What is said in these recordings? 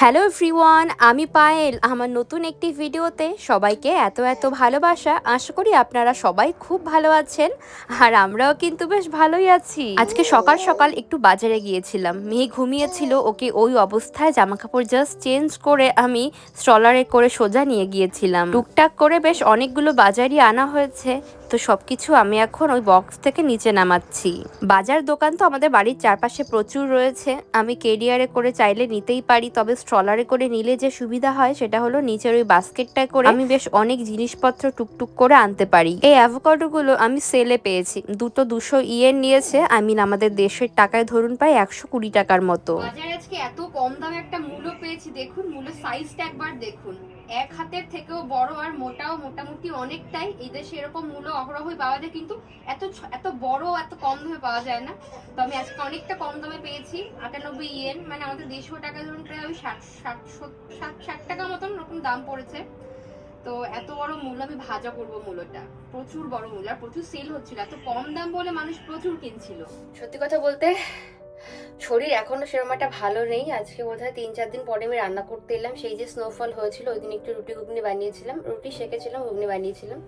Hello everyone আমি পায়েল। আমার নতুন একটি ভিডিওতে সবাইকে এত এত ভালোবাসা। আশা করি আপনারা সবাই খুব ভালো আছেন, আর আমরাও কিন্তু বেশ ভালোই আছি। আজকে সকাল সকাল একটু বাজারে গিয়েছিলাম। মেয়ে ঘুমিয়েছিল, ওকে ওই অবস্থায় জামা কাপড় জাস্ট চেঞ্জ করে আমি স্ট্রলারে করে সোজা নিয়ে গিয়েছিলাম। টুকটাক করে বেশ অনেকগুলো বাজারই আনা হয়েছে। তো সবকিছু আমি এখন ওই বক্স থেকে নিচে নামাচ্ছি। বাজার দোকান তো আমাদের বাড়ির চারপাশে প্রচুর রয়েছে। আমি কেরিয়ারে করে চাইলে নিতেই পারি, তবে স্ট্রলারে করে নিলে যে সুবিধা হয় সেটা হলো নিচের ওই বাস্কেটটায় করে আমি বেশ অনেক জিনিসপত্র টুকটুক করে আনতে পারি। এই অ্যাভোকাডো গুলো আমি সেলে পেয়েছি। দুটো দুশো ইয়েন নিয়েছে। আমি আমাদের দেশের টাকায় ধরুন প্রায় একশো কুড়ি টাকার মতো। আজকে এত কম দামে একটা মূলো পেয়েছি। দেখুন মূলো সাইজটা একবার দেখুন। এক হাতের থেকেও বড় আর মোটাও মোটামুটি অনেকটাই। এই দেশে এরকম মূলো অহরহই পাওয়া যায়, কিন্তু এত এত বড়, এত কম দামে পাওয়া যায় না। তো আমি আজকে অনেকটা কম দামে পেয়েছি, আটানব্বই ইয়েন। মানে আমাদের দেড়শো টাকা ধরুন, প্রায় ওই ষাট ষাট সত- ষাট ষাট টাকা মতন ওরকম দাম পড়েছে। তো এত বড় মূল আমি ভাজা করব মূলটা প্রচুর বড় মূল আর প্রচুর সেল হচ্ছিল। এত কম দাম বলে মানুষ প্রচুর কিনছিল। সত্যি কথা বলতে, শরীর এখনও সেরকম একটা ভালো নেই। আজকে বোধহয় তিন, চার দিন পরে আমি রান্না করতে এলাম। সেই যে স্নোফল হয়েছিল, ওই দিন একটু রুটি ঘুগনি বানিয়েছিলাম। রুটি সেকেছিলাম, ঘুগনি বানিয়েছিলাম।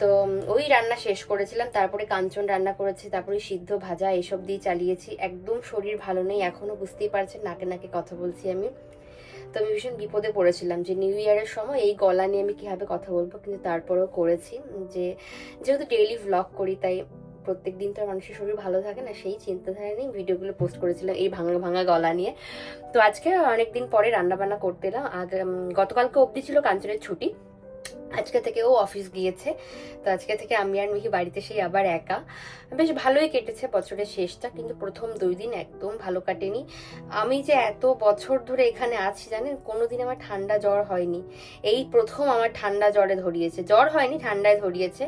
তো ওই রান্না শেষ করেছিলাম, তারপরে কাঞ্চন রান্না করেছি, তারপরে সিদ্ধ ভাজা এসব দিয়ে চালিয়েছি। একদম শরীর ভালো নেই, এখনও বুঝতেই পারছেন, নাকে নাকে কথা বলছি আমি। তো আমি ভীষণ বিপদে পড়েছিলাম যে নিউ ইয়ারের সময় এই গলা নিয়ে আমি কীভাবে কথা বলব, কিন্তু তারপরেও করেছি যে যেহেতু ডেইলি ভ্লগ করি, তাই প্রত্যেক দিন তো মানুষের শরীর ভালো থাকে না, সেই চিন্তাধারা নিয়ে ভিডিওগুলো পোস্ট করেছিলাম এই ভাঙা ভাঙা গলা নিয়ে। তো আজকে অনেকদিন পরে রান্না বান্না করতে এলাম আগে গতকালকে অবধি ছিল কাঞ্চনের ছুটি। আজকে থেকে ও অফিস গিয়েছে। তো আজকে থেকে আমি আর মিহি বাড়িতে সেই আবার একা। বেশ ভালোই কেটেছে বছরের শেষটা, কিন্তু প্রথম দুই দিন একদম ভালো কাটেনি। আমি যে এত বছর ধরে এখানে আছি, জানেন? কোনোদিন আমার ঠান্ডা জ্বর হয়নি। এই প্রথম আমার ঠান্ডা জ্বরে ধরিয়েছে। জ্বর হয়নি, ঠান্ডায় ধরিয়েছে।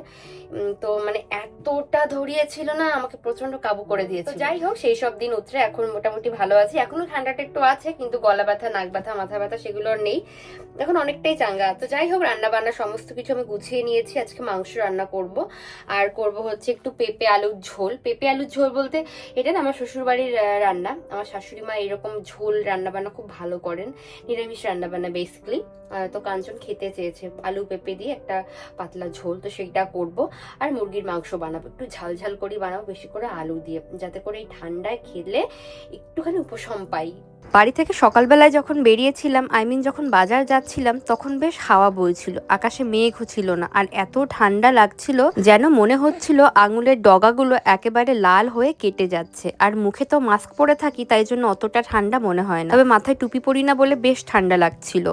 তো মানে এতটা ধরিয়েছিল না, আমাকে প্রচণ্ড কাবু করে দিয়েছে যাই হোক, সেই সব দিন উতরে এখন মোটামুটি ভালো আছি। এখনও ঠান্ডাটা একটু আছে, কিন্তু গলা ব্যথা নাক ব্যথা মাথা ব্যথা সেগুলো আর নেই। এখন অনেকটাই চাঙ্গা। তো যাই হোক রান্না বান্না সমস্ত কিছু আমি গুছিয়ে নিয়েছি। আজকে মাংস রান্না করব। আর করব হচ্ছে একটু পেঁপে আলুর ঝোল। পেঁপে আলুর ঝোল বলতে এটা না আমার শ্বশুর বাড়ির রান্না। আমার শাশুড়ি মা এরকম ঝোল রান্না বান্না খুব ভালো করেন। নিরামিষ রান্না বান্না বেসিক্যালি তো কাঞ্চন খেতে চেয়েছে আলু, পেঁপে দিয়ে একটা পাতলা ঝোল। তো সেইটা করব। আর মুরগির মাংস বানাবো। একটু ঝাল ঝাল করে বানাবো, বেশি করে আলু দিয়ে। যাতে করে এই ঠান্ডায় খেলে একটুখানি উপশম পাই। বাড়ি থেকে সকালবেলায় যখন বেরিয়েছিলাম আই মিন যখন বাজার যাচ্ছিলাম, তখন বেশ হাওয়া বইছিল। আকাশে মেঘ ছিল না, আর এত ঠান্ডা লাগছিল যেন মনে হচ্ছিল আঙুলের ডগাগুলো একেবারে লাল হয়ে কেটে যাচ্ছে। আর মুখে তো মাস্ক পরে থাকি, তাই জন্য অতটা ঠান্ডা মনে হয় না। তবে মাথায় টুপি পরি না বলে বেশ ঠান্ডা লাগছিল।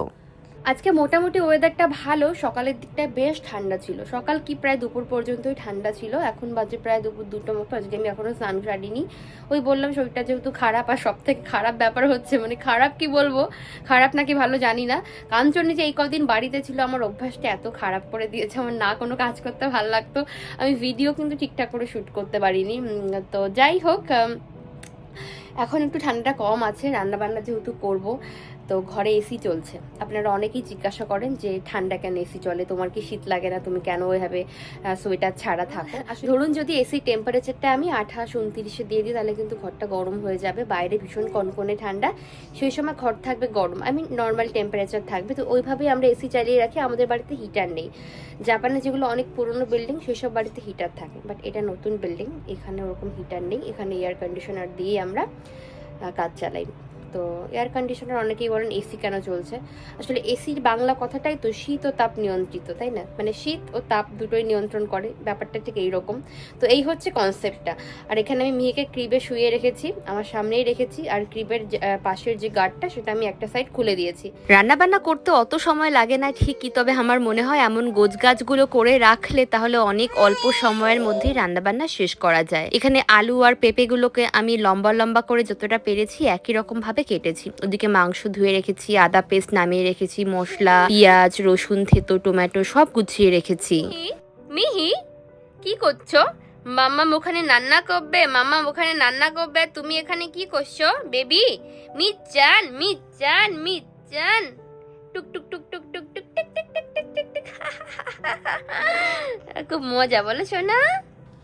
আজকে মোটামুটি ওয়েদারটা ভালো, সকালের দিকটায় বেশ ঠান্ডা ছিল। সকাল কি প্রায় দুপুর পর্যন্তই ঠান্ডা ছিল, এখন বাজে প্রায় দুপুর দুটো মতো, আজকে আমি এখনও স্নান সারিনি। ওই বললাম শরীরটা যেহেতু খারাপ, আর সব থেকে খারাপ ব্যাপার হচ্ছে মানে খারাপ কি বলব, খারাপ নাকি ভালো জানি না। কাঞ্চনে যে এই কদিন বাড়িতে ছিল, আমার অভ্যাসটা এত খারাপ করে দিয়েছে, আমার না কোনো কাজ করতে ভালো লাগতো। আমি ভিডিও কিন্তু ঠিকঠাক করে শ্যুট করতে পারিনি তো যাই হোক এখন একটু ঠান্ডাটা কম আছে রান্না বান্না যেহেতু করব তো ঘরে এসি চলছে। আপনারা অনেকেই জিজ্ঞাসা করেন যে ঠান্ডা কেন এসি চলে? তোমার কি শীত লাগে না? তুমি কেন ওইভাবে সোয়েটার ছাড়া থাকো? ধরুন যদি এসি টেম্পারেচারটা আমি আঠাশ উনত্রিশে দিয়ে দিই তাহলে কিন্তু ঘরটা গরম হয়ে যাবে। বাইরে ভীষণ কনকনে ঠান্ডা। সেই সময় ঘর থাকবে গরম। আই মিন নর্মাল টেম্পারেচার থাকবে। তো ওইভাবেই আমরা এসি চালিয়ে রাখি। আমাদের বাড়িতে হিটার নেই। জাপানে যেগুলো অনেক পুরনো বিল্ডিং সেসব বাড়িতে হিটার থাকে। বাট এটা নতুন বিল্ডিং এখানে ওরকম হিটার নেই। এখানে এয়ার কন্ডিশনার দিয়ে আমরা কাজ চালাই। তো এয়ার কন্ডিশনার অনেকেই বলেন এসি কেন চলছে আসলে এসির বাংলা কথাটাই তো, শীত ও তাপ নিয়ন্ত্রিত, তাই না? মানে শীত ও তাপ দুটোই নিয়ন্ত্রণ করে, ব্যাপারটা ঠিক এইরকম। তো এই হচ্ছে কনসেপ্টটা আর এখানে আমি মেয়েকে ক্রিবে শুয়ে রেখেছি, আমার সামনেই রেখেছি, আর ক্রিবের পাশের যে গার্ডটা সেটা আমি একটা সাইড খুলে দিয়েছি। রান্না বান্না করতে অত সময় লাগে না ঠিকই, তবে আমার মনে হয় এমন গোছগাছগুলো করে রাখলে তাহলে অনেক অল্প সময়ের মধ্যেই রান্না বান্না শেষ করা যায়। এখানে আলু আর পেঁপেগুলোকে আমি লম্বা লম্বা করে যতটা পেরেছি একই রকম ভাবে কেটেছি ওদিকে মাংস ধুয়ে রেখেছি আদা পেস্ট নামিয়ে রেখেছি মশলা পেঁয়াজ রসুন থেতো টমেটো সব গুছিয়ে রেখেছি মিহি কি করছ মাম্মা ওখানে রান্না করবে মাম্মা ওখানে রান্না করবে তুমি এখানে কি করছ বেবি মিজান মিজান মিজান টুক টুক টুক টুক টুক টুক টুক টিক টিক টিক টিক টিক খুব মজা বলো সোনা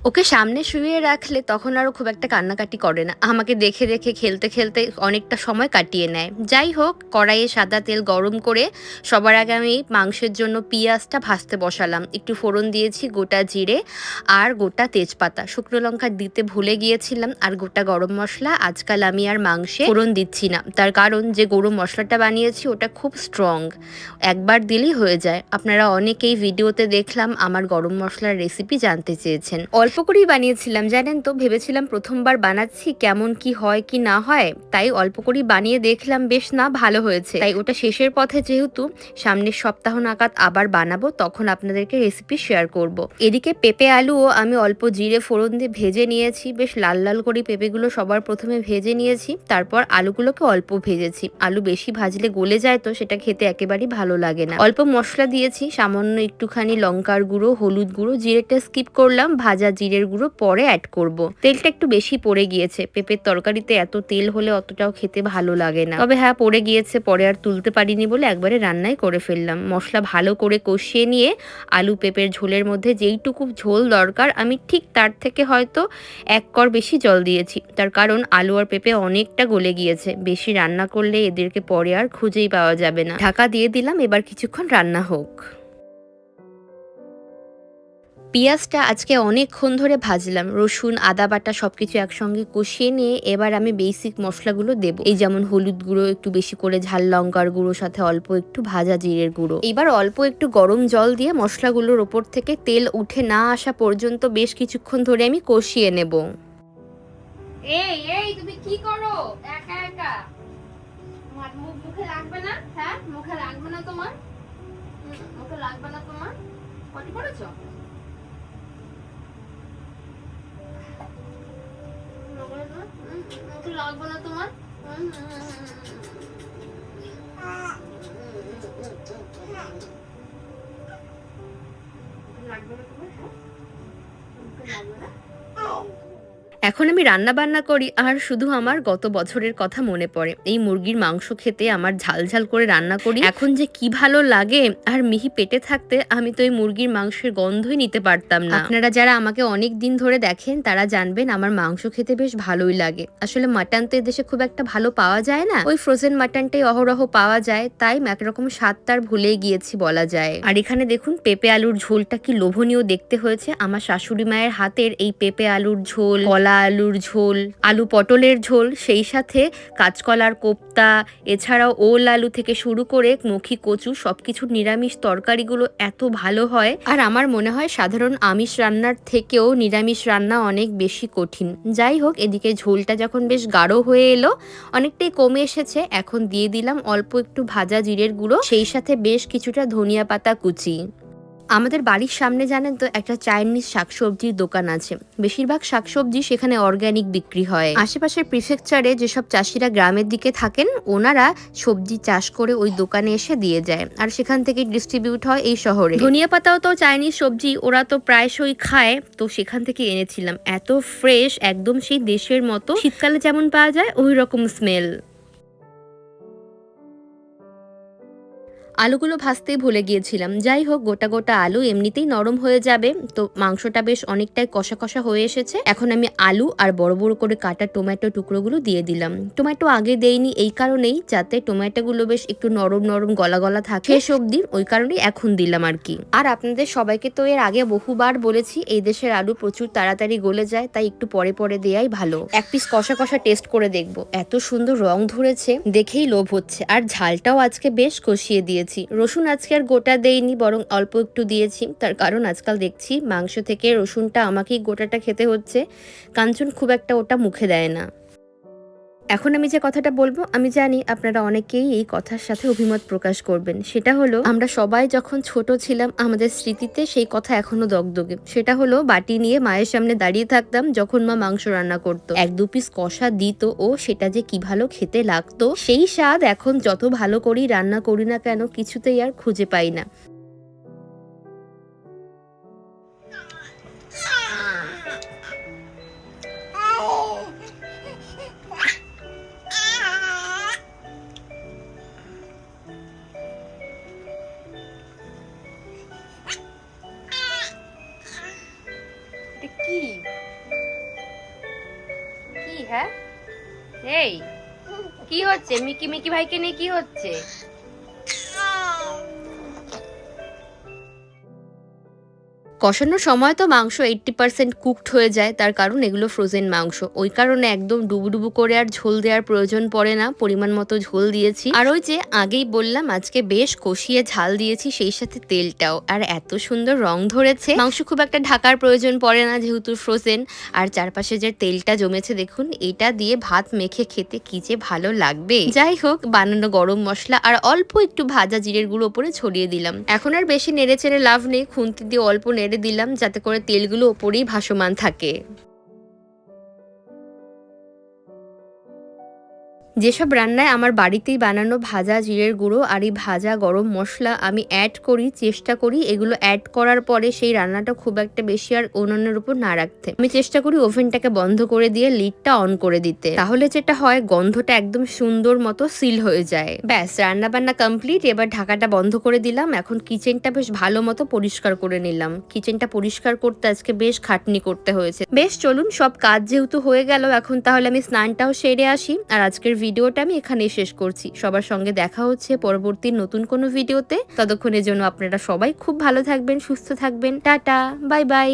ওকে সামনে শুয়ে রাখলে তখন আরও খুব একটা কান্নাকাটি করে না। আমাকে দেখে দেখে খেলতে খেলতে অনেকটা সময় কাটিয়ে নেয়। যাই হোক, কড়াইয়ে সাদা তেল গরম করে সবার আগে আমি মাংসের জন্য পেঁয়াজটা ভাজতে বসালাম। একটু ফোড়ন দিয়েছি, গোটা জিরে আর গোটা তেজপাতা। শুকনো লঙ্কা দিতে ভুলে গিয়েছিলাম আর গোটা গরম মশলা। আজকাল আমি আর মাংসে ফোড়ন দিচ্ছি না। তার কারণ যে গরম মশলাটা বানিয়েছি ওটা খুব স্ট্রং একবার দিলেই হয়ে যায়। আপনারা অনেকেই ভিডিওতে দেখলাম আমার গরম মশলার রেসিপি জানতে চেয়েছেন। অল্প করেই বানিয়েছিলাম, জানেন তো? ভেবেছিলাম প্রথমবার বানাচ্ছি, কেমন কি হয় কি না হয়, তাই অল্প করেই বানিয়ে দেখলাম, বেশ না, ভালো হয়েছে। তাই ওটা শেষের পথে যেহেতু সামনের সপ্তাহ নাগাদ আবার বানাবো, তখন আপনাদেরকে রেসিপি শেয়ার করব। এদিকে পেঁপে আলুও আমি অল্প জিরে ফোড়ন দিয়ে ভেজে নিয়েছি, বেশ লাল লাল করে পেঁপেগুলো সবার প্রথমে ভেজে নিয়েছি, তারপর আলুগুলোকে অল্প ভেজেছি। আলু বেশি ভাজলে গলে যায় তো, সেটা খেতে একেবারেই ভালো লাগে না। অল্প মশলা দিয়েছি, সামান্য একটুখানি লঙ্কার গুঁড়ো, হলুদ গুঁড়ো, জিরেটা স্কিপ করলাম, ভাজা জিরের গুঁড়ো পরে অ্যাড করব। তেলটা একটু বেশি পড়ে গিয়েছে। পেঁপের তরকারিতে এত তেল হলে অতটাও খেতে ভালো লাগে না। তবে হ্যাঁ পড়ে গিয়েছে, পরে আর তুলতে পারিনি বলে একবারে রান্নাই করে ফেললাম। মশলা ভালো করে কষিয়ে নিয়ে আলু পেঁপের ঝোলের মধ্যে যেইটুকু ঝোল দরকার, আমি ঠিক তার থেকে হয়তো এক কর বেশি জল দিয়েছি। তার কারণ আলু আর পেঁপে অনেকটা গলে গিয়েছে। বেশি রান্না করলে এদেরকে পরে আর খুঁজেই পাওয়া যাবে না। ঢাকা দিয়ে দিলাম, এবার কিছুক্ষণ রান্না হোক। পেঁয়াজটা আজকে অনেকক্ষণ ধরে ভাজলাম। রসুন, আদা বাটা সবকিছু একসঙ্গে কষিয়ে নিয়ে এবার আমি বেসিক মশলাগুলো দেবো। এই যেমন হলুদ গুঁড়ো, একটু বেশি করে ঝাল, লঙ্কার গুঁড়ো, সাথে অল্প একটু ভাজা জিরের গুঁড়ো। এবার অল্প একটু গরম জল দিয়ে মশলাগুলোর ওপর থেকে তেল উঠে না আসা পর্যন্ত বেশ কিছুক্ষণ ধরে আমি কষিয়ে নেব। এই তুমি কি করো? একা একা? লাগবে না? হ্যাঁ? মুখে লাগবে না তোমার? মুখে লাগবে না তোমার? পটি পড়েছো? মুখে লাগবে না তোমার। লাগবে না তোমার? লাগবে না? এখন আমি রান্না বান্না করি আর শুধু আমার গত বছরের কথা মনে পড়ে। এই মুরগির মাংস খেতে আমার ঝাল ঝাল করে রান্না করি। এখন যে কি ভালো লাগে আর মিহি পেটে থাকতে আমি তো এই মুরগির মাংসের গন্ধই নিতে পারতাম না। আপনারা যারা আমাকে অনেক দিন ধরে দেখেন, তারা জানবেন আমার মাংস খেতে বেশ ভালোই লাগে। আসলে মাটন তো এদেশে খুব একটা ভালো পাওয়া যায় না। ওই ফ্রোজেন মাটনটাই অহরহ পাওয়া যায়। তাই একরকম স্বাদ তার ভুলে গিয়েছি বলা যায়। আর এখানে দেখুন, পেঁপে আলুর ঝোলটা কি লোভনীয় দেখতে হয়েছে। আমার শাশুড়ি মায়ের হাতের এই পেঁপে আলুর ঝোল, কলা আলুর ঝোল, আলু পটলের ঝোল, সেই সাথে কাঁচকলার কোপ্তা, এছাড়াও ওল আলু থেকে শুরু করে মুখী কচু সবকিছু নিরামিষ তরকারিগুলো এত ভালো হয়। আর আমার মনে হয় সাধারণ আমিষ রান্নার থেকেও নিরামিষ রান্না অনেক বেশি কঠিন। যাই হোক, এদিকে ঝোলটা যখন বেশ গাঢ় হয়ে এলো, অনেকটাই কমে এসেছে, এখন দিয়ে দিলাম অল্প একটু ভাজা জিরের গুঁড়ো, সেই সাথে বেশ কিছুটা ধনিয়া পাতা কুচি। আমাদের বাড়ির সামনে জানেন তো একটা চাইনিজ শাকসবজির দোকান আছে। বেশিরভাগ শাকসবজি সেখানে অর্গ্যানিক বিক্রি হয়। আশেপাশের প্রিফেকচারে যেসব চাষিরা গ্রামের দিকে থাকেন, ওনারা সবজি চাষ করে ওই দোকানে এসে দিয়ে যায় আর সেখান থেকে ডিস্ট্রিবিউট হয় এই শহরে। ধনিয়া পাতাও তো চাইনিজ সবজি, ওরা তো প্রায়শই খায়। তো সেখান থেকে এনেছিলাম। এত ফ্রেশ একদম সেই দেশের মতো। শীতকালে যেমন পাওয়া যায় ওই রকম স্মেল আলুগুলো ভাজতেই ভুলে গিয়েছিলাম। যাই হোক, গোটা গোটা আলু এমনিতেই নরম হয়ে যাবে। তো মাংসটা বেশ অনেকটাই কষা কষা হয়ে এসেছে। এখন আমি আলু আর বড় বড় করে কাটা টমেটো টুকরোগুলো দিয়ে দিলাম। টমেটো আগে দেইনি এই কারণেই, যাতে টমেটোগুলো বেশ একটু নরম নরম গলা গলা থাকে। শেষ অবধি ওই কারণেই এখন দিলাম আর কি। আর আপনাদের সবাইকে তো এর আগে বহুবার বলেছি, এই দেশের আলু প্রচুর তাড়াতাড়ি গলে যায়, তাই একটু পরে পরে দেয়াই ভালো। এক পিস কষা কষা টেস্ট করে দেখব। এত সুন্দর রং ধরেছে, দেখেই লোভ হচ্ছে। আর ঝালটাও আজকে বেশ কষিয়ে দিয়েছি। রসুন আজকে আর গোটা দেইনি, বরং অল্প একটু দিয়েছি। তার কারণ আজকাল দেখছি মাংস থেকে রসুনটা আমাকেই গোটাটা খেতে হচ্ছে। কাঞ্চন খুব একটা ওটা মুখে দেয় না। এখন আমি যে কথাটা বলব, আমি জানি আপনারা অনেকেই এই কথার সাথে অভিমত প্রকাশ করবেন। সেটা হলো, আমরা সবাই যখন ছোট ছিলাম, আমাদের স্মৃতিতে সেই কথা এখনও দগদগে। সেটা হলো, বাটি নিয়ে মায়ের সামনে দাঁড়িয়ে থাকতাম যখন মা মাংস রান্না করতো। এক দু পিস কষা দিত ও সেটা যে কি ভালো খেতে লাগতো, সেই স্বাদ এখন যত ভালো করি রান্না করি না কেন, কিছুতেই আর খুঁজে পাই না। কি হচ্ছে? মিকি মিকি ভাইকে নিয়ে কি হচ্ছে? কষানোর সময় তো মাংস এইট্টি পার্সেন্ট কুকড হয়ে যায়, তার কারণ এগুলো ফ্রোজেন মাংস। ওই কারণে একদম ডুবুডুবু করে আর ঝোল দেওয়ার প্রয়োজন পড়ে না, পরিমাণ মতো ঝোল দিয়েছি। আর ওই যে আগেই বললাম, আজকে বেশ কষিয়ে ঝাল দিয়েছি, সেই সাথে তেলটাও। আর এত সুন্দর রং ধরেছে। মাংস খুব একটা ঢাকার প্রয়োজন পড়ে না, যেহেতু ফ্রোজেন আর চারপাশে যে তেলটা জমেছে, দেখুন, এটা দিয়ে ভাত মেখে খেতে কি যে ভালো লাগবে। যাই হোক, বানানো গরম মশলা আর অল্প একটু ভাজা জিরের গুঁড়ো ওপরে ছড়িয়ে দিলাম। এখন আর বেশি নেড়ে চেড়ে লাভ নেই, খুন্তি দিয়ে অল্প নেড়ে দিলাম যাতে করে তেলগুলো ওপরেই ভাসমান থাকে। যেসব রান্নায় আমার বাড়িতেই বানানো ভাজা জিরের গুঁড়ো আর এই ভাজা গরম মশলা আমি অ্যাড করি, চেষ্টা করি, এগুলো অ্যাড করার পরে সেই রান্নাটা খুব একটা বেশি আর অন্যান্যের উপর না রাখতে। আমি চেষ্টা করি ওভেনটাকে বন্ধ করে দিয়ে লিডটা অন করে দিতে। তাহলে যেটা হয়, গন্ধটা একদম সুন্দর মতো সিল হয়ে যায়। ব্যাস রান্না বান্না কমপ্লিট এবার ঢাকাটা বন্ধ করে দিলাম। এখন কিচেনটা বেশ ভালো মতো পরিষ্কার করে নিলাম। কিচেনটা পরিষ্কার করতে আজকে বেশ খাটনি করতে হয়েছে। বেশ, চলুন সব কাজ যেহেতু হয়ে গেল, এখন তাহলে আমি স্নানটাও সেরে আসি। আর আজকের ভিডিওটা আমি এখানেই শেষ করছি। সবার সঙ্গে দেখা হচ্ছে পরবর্তী নতুন কোনো ভিডিওতে। ততক্ষণের জন্য আপনারা সবাই খুব ভালো থাকবেন, সুস্থ থাকবেন। Tata, bye bye.